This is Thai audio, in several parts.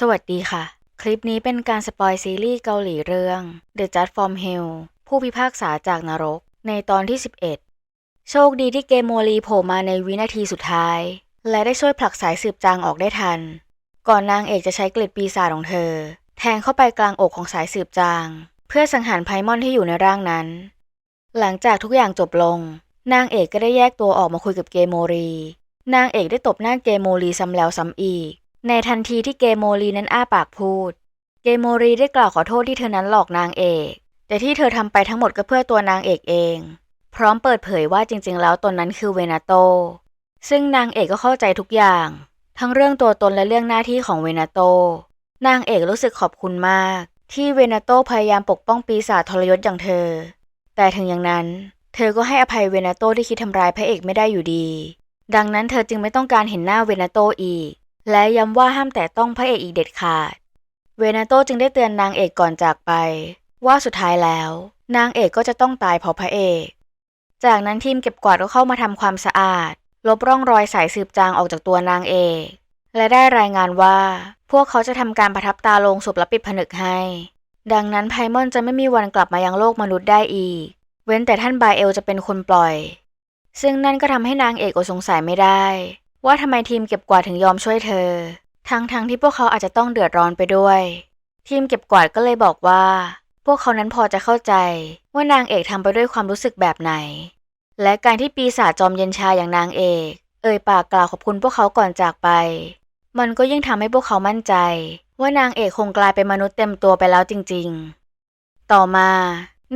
สวัสดีค่ะ คลิปนี้เป็นการสปอยซีรีส์เกาหลีเรื่อง The Judge from Hell ผู้พิพากษาจากนรก ในตอนที่ 11 โชคดีที่เกมโมลีโผล่มาในวินาทีสุดท้าย และได้ช่วยผลักสายสืบจางออกได้ทัน ก่อนนางเอกจะใช้กลิดปีศาจของเธอ แทงเข้าไปกลางอกของสายสืบจาง เพื่อสังหารไพมอนที่อยู่ในร่างนั้น หลังจากทุกอย่างจบลง นางเอกก็ได้แยกตัวออกมาคุยกับเกมโมรี นางเอกได้ตบหน้าเกมโมลีซ้ำแล้วซ้ำอีก ในทันทีที่เกมโมลีนั้นอ้าปากพูด เกมโมรีได้กล่าวขอโทษที่เธอนั้นหลอกนางเอก แต่ที่เธอทำไปทั้งหมดก็เพื่อตัวนางเอกเอง พร้อมเปิดเผยว่าจริง ๆ แล้วตนนั้นคือเวนาโต ซึ่งนางเอกก็เข้าใจทุกอย่าง ทั้งเรื่องตัวตนและเรื่องหน้าที่ของเวนาโต นางเอกรู้สึกขอบคุณมาก ที่เวนาโตพยายามปกป้องปีศาจทรยศอย่างเธอ แต่ถึงอย่างนั้น เธอก็ให้อภัยเวนาโตที่คิดทำร้ายพระเอกไม่ได้อยู่ดี ดังนั้นเธอจึงไม่ต้องการเห็นหน้าเวนาโตอีก และย้ำว่าห้ามแตะต้องพระเอกอีกเด็ดขาด เวนาโตจึงได้เตือนนางเอกก่อนจากไป ว่าสุดท้ายแล้ว นางเอกก็จะต้องตายเพราะพระเอก จากนั้นทีมเก็บกวาดก็เข้ามาทำความสะอาด ลบร่องรอยสายสืบจางออกจากตัวนางเอก และได้รายงานว่า พวกเขาจะทำการประทับตาลงศพและปิดผนึกให้ ดังนั้นไพมอนจะไม่มีวันกลับมายังโลกมนุษย์ได้อีก เว้นแต่ท่านบายเอลจะเป็นคนปล่อย ซึ่งนั่นก็ทำให้นางเอกอดสงสัยไม่ได้ ว่าทำไมทีมเก็บกวาดถึงยอมช่วยเธอ ทั้งๆทที่พวกเขาอาจจะต้องเดือดร้อนไปด้วย ทีมเก็บกวาดก็เลยบอกว่า พวกเขานั้นพอจะเข้าใจ ว่านางเอกทำไปด้วยความรู้สึกแบบไหน และการที่ปีศาจจอมเย็นชาอย่างนางเอก เอ่ยปากกล่าวขอบคุณพวกเขาก่อนจากไป มันก็ยิ่งทำให้พวกเขามั่นใจ ว่านางเอกคงกลายเป็นมนุษย์เต็มตัวไปแล้วจริง ๆ ต่อมา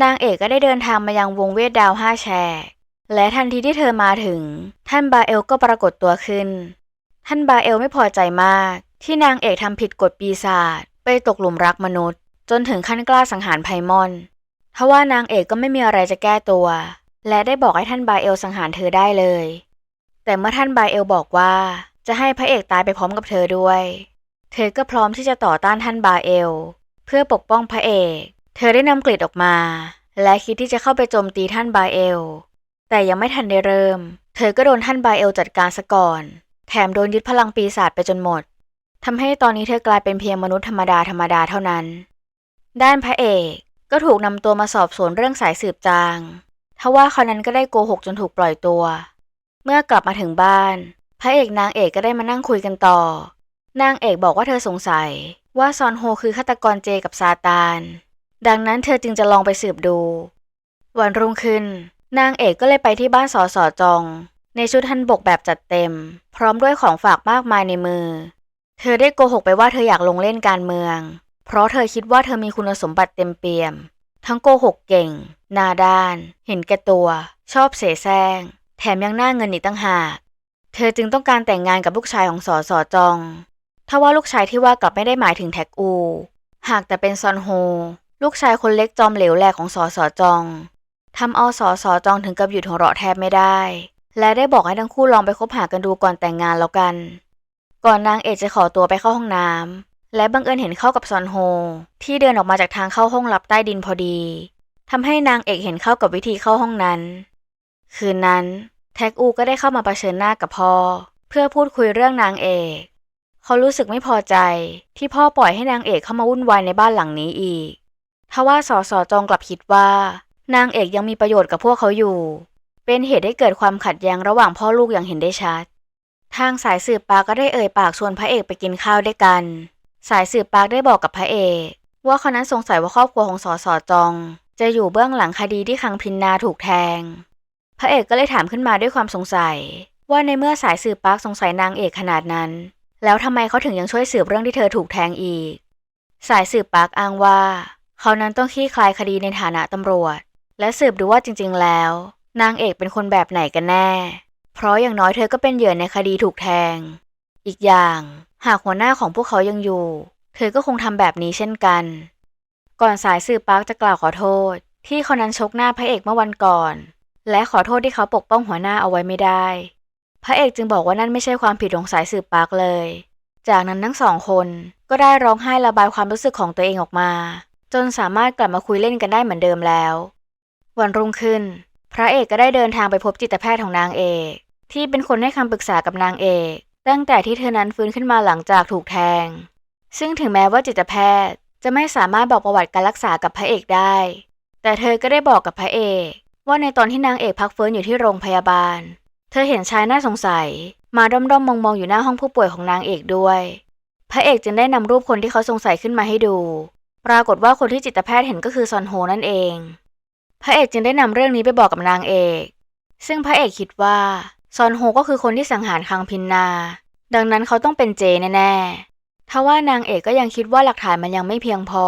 นางเอกก็ได้เดินทางมายังวงเวทดาวห้าแฉก และทันทีที่เธอมาถึง ท่านบาเอลก็ปรากฏตัวขึ้น ท่านบาเอลไม่พอใจมาก ที่นางเอกทำผิดกฎปีศาจไปตกหลุมรักมนุษย์ จนถึงขั้นกล้าสังหารไพมอนทว่านางเอกก็ไม่มีอะไรจะแก้ตัว และได้บอกให้ท่านบาเอลสังหารเธอได้เลย แต่เมื่อท่านบาเอลบอกว่าจะให้พระเอกตายไปพร้อมกับเธอด้วย เธอก็พร้อมที่จะต่อต้านท่านบาเอล เพื่อปกป้องพระเอก เธอได้นำกริดออกมา และคิดที่จะเข้าไปโจมตีท่านบาเอล แต่ยังไม่ทันได้เริ่ม เธอก็โดนท่านบาเอลจัดการซะก่อน แถมโดนยึดพลังปีศาจไปจนหมดทำให้ตอนนี้เธอกลายเป็นเพียงมนุษย์ธรรมดาธรรมดาเท่านั้น ด้านพระเอกก็ถูกนำตัวมาสอบสวนเรื่องสายสืบจางทว่าเขานั้นก็ได้โกหกจนถูกปล่อยตัว เมื่อกลับมาถึงบ้าน พระเอกนางเอกก็ได้มานั่งคุยกันต่อ นางเอกบอกว่าเธอสงสัยว่าซอนโฮคือฆาตกรเจกับซาตาน ดังนั้นเธอจึงจะลองไปสืบดู วันรุ่งขึ้น นางเอกก็เลยไปที่บ้านสอสอจอง ในชุดฮันบกแบบจัดเต็ม พร้อมด้วยของฝากมากมายในมือ เธอได้โกหกไปว่าเธออยากลงเล่นการเมือง เพราะเธอคิดว่าเธอมีคุณสมบัติเต็มเปี่ยม ทั้งโกหกเก่งหน้าด้าน เห็นแก่ตัว ชอบเสแสร้ง แถมยังหน้าเงินอีกตั้งหาก เธอจึงต้องการแต่งงานกับลูกชายของสอสอจองถ้าว่าลูกชายที่ว่ากลับไม่ได้หมายถึงแท็กอู หากแต่เป็นซอนโฮ ลูกชายคนเล็กจอมเหลวแหลกของสอสอจอง ทำเอาสอสอจองถึงกับหยุดหัวเราะแทบไม่ได้ และได้บอกให้ทั้งคู่ลองไปคบหากันดูก่อนแต่งงานแล้วกัน ก่อนนางเอกจะขอตัวไปเข้าห้องน้ำและบังเอิญเห็นเข้ากับซอนโฮ ที่เดินออกมาจากทางเข้าห้องลับใต้ดินพอดีทำให้นางเอกเห็นเข้ากับวิธีเข้าห้องนั้น คืนนั้น แท็กอูก็ได้เข้ามาเผชิญหน้ากับพ่อ เพื่อพูดคุยเรื่องนางเอกเขารู้สึกไม่พอใจที่พ่อปล่อยให้นางเอกเข้ามาวุ่นวายในบ้านหลังนี้อีกทว่าสอสอจองกลับคิดว่า นางเอกยังมีประโยชน์กับพวกเขาอยู่ เป็นเหตุให้เกิดความขัดแย้งระหว่างพ่อลูกอย่างเห็นได้ชัด ทางสายสืบปากก็ได้เอ่ยปากชวนพระเอกไปกินข้าวด้วยกัน สายสืบปากได้บอกกับพระเอก ว่าเขานั้นสงสัยว่าครอบครัวของสอสอจอง จะอยู่เบื้องหลังคดีที่คังพินนาถูกแทง พระเอกก็เลยถามขึ้นมาด้วยความสงสัย ว่าในเมื่อสายสืบปากสงสัยนางเอกขนาดนั้น แล้วทำไมเขาถึงยังช่วยสืบเรื่องที่เธอถูกแทงอีก สายสืบปากอ้างว่า เขานั้นต้องขี้คลายคดีในฐานะตำรวจ และสืบดูว่าจริง ๆ แล้ว นางเอกเป็นคนแบบไหนกันแน่ เพราะอย่างน้อยเธอก็เป็นเหยื่อในคดีถูกแทง อีกอย่าง หากหัวหน้าของพวกเขายังอยู่ เธอก็คงทำแบบนี้เช่นกัน ก่อนสายสืบปาร์คจะกล่าวขอโทษ ที่เขานั้นชกหน้าพระเอกเมื่อวันก่อน และขอโทษที่เขาปกป้องหัวหน้าเอาไว้ไม่ได้ พระเอกจึงบอกว่านั่นไม่ใช่ความผิดของสายสืบปาร์คเลย จากนั้นทั้งสองคนก็ได้ร้องไห้ระบายความรู้สึกของตัวเองออกมาจนสามารถกลับมาคุยเล่นกันได้เหมือนเดิมแล้ว วันรุ่งขึ้น พระเอกก็ได้เดินทางไปพบจิตแพทย์ของนางเอก ที่เป็นคนให้คำปรึกษากับนางเอก ตั้งแต่ที่เธอนั้นฟื้นขึ้นมาหลังจากถูกแทง ซึ่งถึงแม้ว่าจิตแพทย์จะไม่สามารถบอกประวัติการรักษากับพระเอกได้ แต่เธอก็ได้บอกกับพระเอก ว่าในตอนที่นางเอกพักฟื้นอยู่ที่โรงพยาบาล เธอเห็นชายน่าสงสัย มาด้อมๆมองๆอยู่หน้าห้องผู้ป่วยของนางเอกด้วย พระเอกจึงได้นำรูปคนที่เขาสงสัยขึ้นมาให้ดู ปรากฏว่าคนที่จิตแพทย์เห็นก็คือซอนโฮนั่นเอง พระเอกจึงได้นำเรื่องนี้ไปบอกกับนางเอก ซึ่งพระเอกคิดว่าซอนโฮก็คือคนที่สังหารคังพินนา ดังนั้นเขาต้องเป็นเจแน่ๆทว่านางเอกก็ยังคิดว่าหลักฐานมันยังไม่เพียงพอ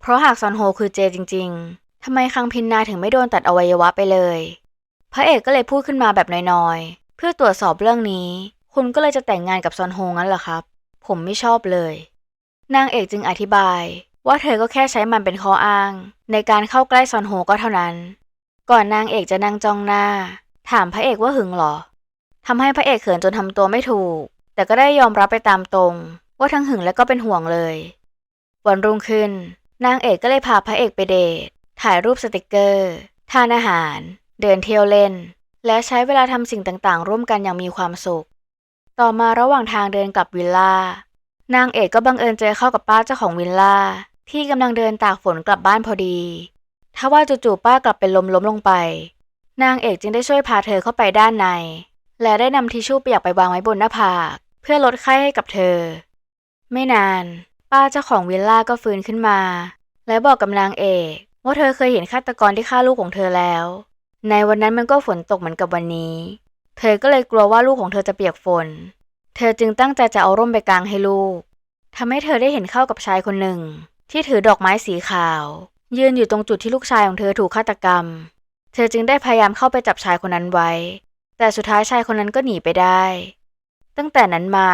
เพราะหากซอนโฮคือเจจริง ๆทำไมคังพินนาถึงไม่โดนตัดอวัยวะไปเลย พระเอกก็เลยพูดขึ้นมาแบบน้อยๆ เพื่อตรวจสอบเรื่องนี้ คุณก็เลยจะแต่งงานกับซอนโฮงั้นเหรอครับ ผมไม่ชอบเลย นางเอกจึงอธิบาย ว่าเธอก็แค่ใช้มันเป็นข้ออ้าง ในการเข้าใกล้ซอนโฮก็เท่านั้น ก่อนนางเอกจะนั่งจ้องหน้า ถามพระเอกว่าหึงหรอทำให้พระเอกเขินจนทำตัวไม่ถูก แต่ก็ได้ยอมรับไปตามตรง ว่าทั้งหึงและก็เป็นห่วงเลย วันรุ่งขึ้น นางเอกก็เลยพาพระเอกไปเดท ถ่ายรูปสติกเกอร์ ทานอาหาร เดินเที่ยวเล่น และใช้เวลาทำสิ่งต่างๆ ร่วมกันอย่างมีความสุข ต่อมาระหว่างทางเดินกลับวิลล่า นางเอกก็บังเอิญเจอเข้ากับป้าเจ้าของวิลล่า ที่กำลังเดินตากฝนกลับบ้านพอดีทว่าจู่ๆป้ากลับเป็นลมล้มลงไป นางเอกจึงได้ช่วยพาเธอเข้าไปด้านใน และได้นำทิชชู่เปียกไปวางไว้บนหน้าผาก เพื่อลดไข้ให้กับเธอ ไม่นาน ป้าเจ้าของวิลล่าก็ฟื้นขึ้นมา และบอกกับนางเอกว่าเธอเคยเห็นฆาตกรที่ฆ่าลูกของเธอแล้ว ในวันนั้นมันก็ฝนตกเหมือนกับวันนี้ เธอก็เลยกลัวว่าลูกของเธอจะเปียกฝน เธอจึงตั้งใจจะเอาร่มไปกางให้ลูกทำให้เธอได้เห็นเข้ากับชายคนหนึ่ง ที่ถือดอกไม้สีขาว ยืนอยู่ตรงจุดที่ลูกชายของเธอถูกฆาตกรรม เธอจึงได้พยายามเข้าไปจับชายคนนั้นไว้ แต่สุดท้ายชายคนนั้นก็หนีไปได้ ตั้งแต่นั้นมา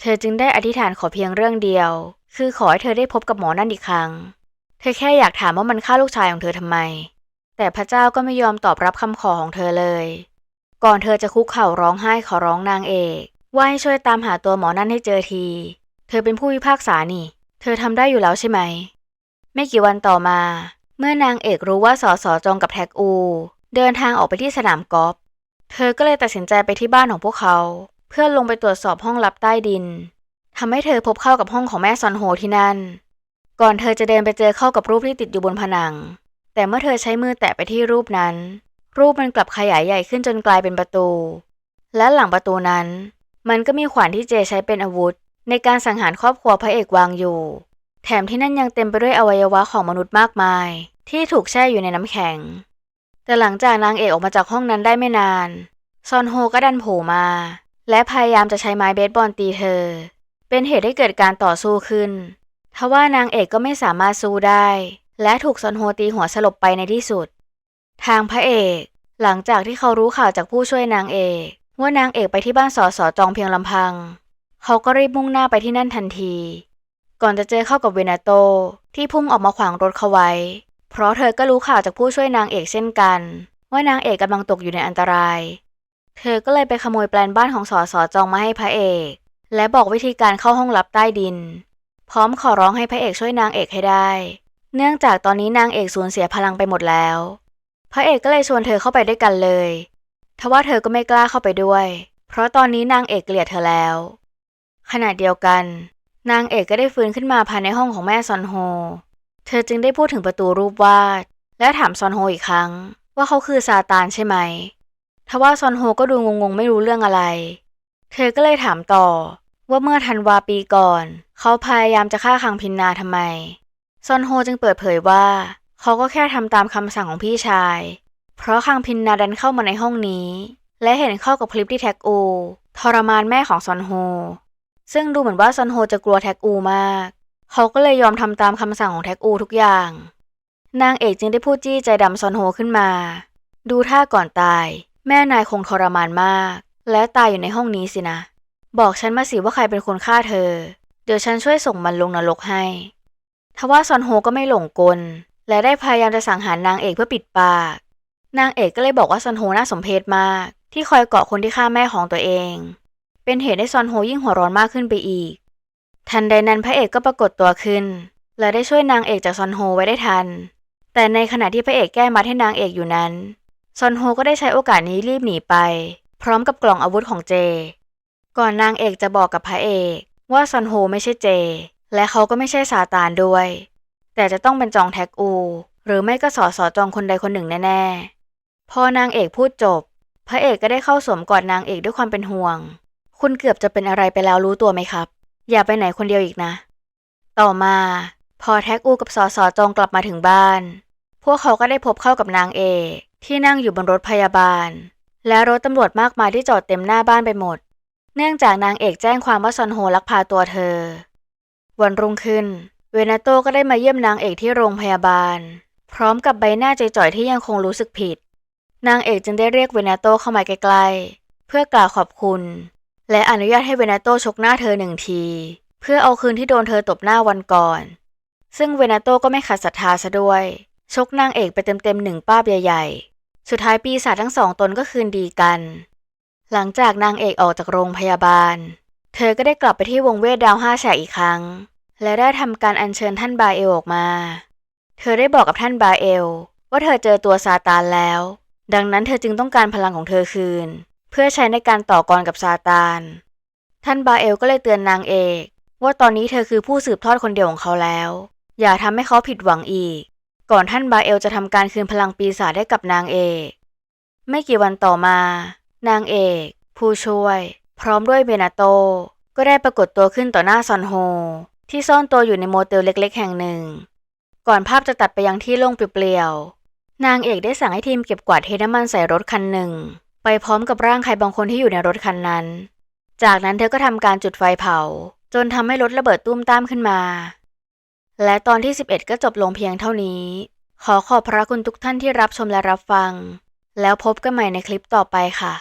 เธอจึงได้อธิษฐานขอเพียงเรื่องเดียว คือขอให้เธอได้พบกับหมอนั่นอีกครั้ง เธอแค่อยากถามว่ามันฆ่าลูกชายของเธอทำไม แต่พระเจ้าก็ไม่ยอมตอบรับคำขอของเธอเลย ก่อนเธอจะคุกเข่าร้องไห้ขอร้องนางเอกว่าให้ช่วยตามหาตัวหมอนั่นให้เจอที เธอเป็นผู้พิพากษานี่ เธอทำได้อยู่แล้วใช่ไหม ไม่กี่วันต่อมา เมื่อนางเอกรู้ว่าสอสอจองกับแท็กอู เดินทางออกไปที่สนามกอล์ฟ เธอก็เลยตัดสินใจไปที่บ้านของพวกเขา เพื่อลงไปตรวจสอบห้องลับใต้ดิน ทำให้เธอพบเข้ากับห้องของแม่ซอนโฮที่นั่น ก่อนเธอจะเดินไปเจอเข้ากับรูปที่ติดอยู่บนผนัง แต่เมื่อเธอใช้มือแตะไปที่รูปนั้น รูปมันกลับขยายใหญ่ขึ้นจนกลายเป็นประตู และหลังประตูนั้น มันก็มีขวานที่เจใช้เป็นอาวุธ ในการสังหารครอบครัวพระเอกวางอยู่ แถมที่นั่นยังเต็มไปด้วยอวัยวะของมนุษย์มากมาย ที่ถูกแช่อยู่ในน้ำแข็ง แต่หลังจากนางเอกออกมาจากห้องนั้นได้ไม่นาน ซอนโฮก็ดันโผล่มา และพยายามจะใช้ไม้เบสบอลตีเธอ เป็นเหตุให้เกิดการต่อสู้ขึ้นทว่านางเอกก็ไม่สามารถสู้ได้ และถูกซอนโฮตีหัวสลบไปในที่สุด ทางพระเอก หลังจากที่เขารู้ข่าวจากผู้ช่วยนางเอก ว่านางเอกไปที่บ้านสอสอจองเพียงลำพัง เขาก็รีบมุ่งหน้าไปที่นั่นทันที ก่อนจะเจอเข้ากับเวนาโตที่พุ่งออกมาขวางรถเขาไว้ เพราะเธอก็รู้ข่าวจากผู้ช่วยนางเอกเช่นกัน ว่านางเอกกำลังตกอยู่ในอันตราย เธอก็เลยไปขโมยแปลนบ้านของสอสอจองมาให้พระเอก และบอกวิธีการเข้าห้องลับใต้ดิน พร้อมขอร้องให้พระเอกช่วยนางเอกให้ได้ เนื่องจากตอนนี้นางเอกสูญเสียพลังไปหมดแล้ว พระเอกก็เลยชวนเธอเข้าไปด้วยกันเลยทว่าเธอก็ไม่กล้าเข้าไปด้วย เพราะตอนนี้นางเอกเกลียดเธอแล้ว ขณะเดียวกัน นางเอกก็ได้ฟื้นขึ้นมาภายในห้องของแม่ซอนโฮ เธอจึงได้พูดถึงประตูรูปวาด และถามซอนโฮอีกครั้ง ว่าเขาคือซาตานใช่ไหมทว่าซอนโฮก็ดูงงๆไม่รู้เรื่องอะไร เธอก็เลยถามต่อว่าเมื่อธันวาปีก่อน เขาพยายามจะฆ่าคังพินนาทำไม ซอนโฮจึงเปิดเผยว่า เขาก็แค่ทำตามคำสั่งของพี่ชาย เพราะคังพินนาดันเข้ามาในห้องนี้ และเห็นเข้ากับคลิปที่แท็กอูทรมานแม่ของซอนโฮ ซึ่งดูเหมือนว่าซอนโฮจะกลัวแท็กอูมาก เขาก็เลยยอมทำตามคำสั่งของแท็กอูทุกอย่าง นางเอกจึงได้พูดจี้ใจดำซอนโฮขึ้นมา ดูท่าก่อนตาย แม่นายคงทรมานมาก และตายอยู่ในห้องนี้สินะ บอกฉันมาสิว่าใครเป็นคนฆ่าเธอ เดี๋ยวฉันช่วยส่งมันลงนรกให้ทว่าซอนโฮก็ไม่หลงกล และได้พยายามจะสังหารนางเอกเพื่อปิดปาก นางเอกก็เลยบอกว่าซอนโฮน่าสมเพชมาก ที่คอยเกาะคนที่ฆ่าแม่ของตัวเอง เป็นเหตุให้ซอนโฮยิ่งหัวร้อนมากขึ้นไปอีก ทันใดนั้นพระเอกก็ปรากฏตัวขึ้น และได้ช่วยนางเอกจากซอนโฮไว้ได้ทัน แต่ในขณะที่พระเอกแก้มัดให้นางเอกอยู่นั้น ซอนโฮก็ได้ใช้โอกาสนี้รีบหนีไป พร้อมกับกล่องอาวุธของเจ ก่อนนางเอกจะบอกกับพระเอกว่าซอนโฮไม่ใช่เจ และเขาก็ไม่ใช่ซาตานด้วย แต่จะต้องเป็นจองแท็กอู หรือไม่ก็สอสอจองคนใดคนหนึ่งแน่ๆ พอนางเอกพูดจบ พระเอกก็ได้เข้าสวมกอดนางเอกด้วยความเป็นห่วง คุณเกือบจะเป็นอะไรไปแล้วรู้ตัวไหมครับ อย่าไปไหนคนเดียวอีกนะ ต่อมา พอแท็กอูกับสอสอจงกลับมาถึงบ้าน พวกเขาก็ได้พบเข้ากับนางเอกที่นั่งอยู่บนรถพยาบาล และรถตำรวจมากมายที่จอดเต็มหน้าบ้านไปหมด เนื่องจากนางเอกแจ้งความว่าซอนโฮลักพาตัวเธอ วันรุ่งขึ้น เวนาโตก็ได้มาเยี่ยมนางเอกที่โรงพยาบาล พร้อมกับใบหน้าจ่อยๆที่ยังคงรู้สึกผิด นางเอกจึงได้เรียกเวนาโตเข้ามาใกล้ๆเพื่อกล่าวขอบคุณ และอนุญาตให้เวนาโตชกหน้าเธอหนึ่งที เพื่อเอาคืนที่โดนเธอตบหน้าวันก่อน ซึ่งเวนาโตก็ไม่ขัดศรัทธาซะด้วย ชกนางเอกไปเต็มๆหนึ่งป้าบใหญ่ๆ สุดท้ายปีศาจทั้งสองตนก็คืนดีกัน หลังจากนางเอกออกจากโรงพยาบาล เธอก็ได้กลับไปที่วงเวทดาวห้าแฉกอีกครั้ง และได้ทำการอัญเชิญท่านบาเอลออกมา เธอได้บอกกับท่านบาเอล ว่าเธอเจอตัวซาตานแล้ว ดังนั้นเธอจึงต้องการพลังของเธอคืน เพื่อใช้ในการต่อกรกับซาตาน ท่านบาเอลก็เลยเตือนนางเอก ว่าตอนนี้เธอคือผู้สืบทอดคนเดียวของเขาแล้ว อย่าทำให้เขาผิดหวังอีก ก่อนท่านบาเอลจะทำการคืนพลังปีศาจให้กับนางเอก ไม่กี่วันต่อมา นางเอก ผู้ช่วย พร้อมด้วยเบนาโต ก็ได้ปรากฏตัวขึ้นต่อหน้าซอนโฮ ที่ซ่อนตัวอยู่ในโมเตลเล็ก ๆ แห่งหนึ่ง ก่อนภาพจะตัดไปยังที่โล่งเปลี่ยวนางเอกได้สั่งให้ทีมเก็บกวาดเทน้ำมันใส่รถคันหนึ่ง ไปพร้อมกับร่างใครบางคนที่อยู่ในรถคันนั้น จากนั้นเธอก็ทำการจุดไฟเผา จนทำให้รถระเบิดตุ้มตามขึ้นมา และตอนที่ 11 ก็จบลงเพียงเท่านี้ ขอขอบพระคุณทุกท่านที่รับชมและรับฟัง แล้วพบกันใหม่ในคลิปต่อไปค่ะ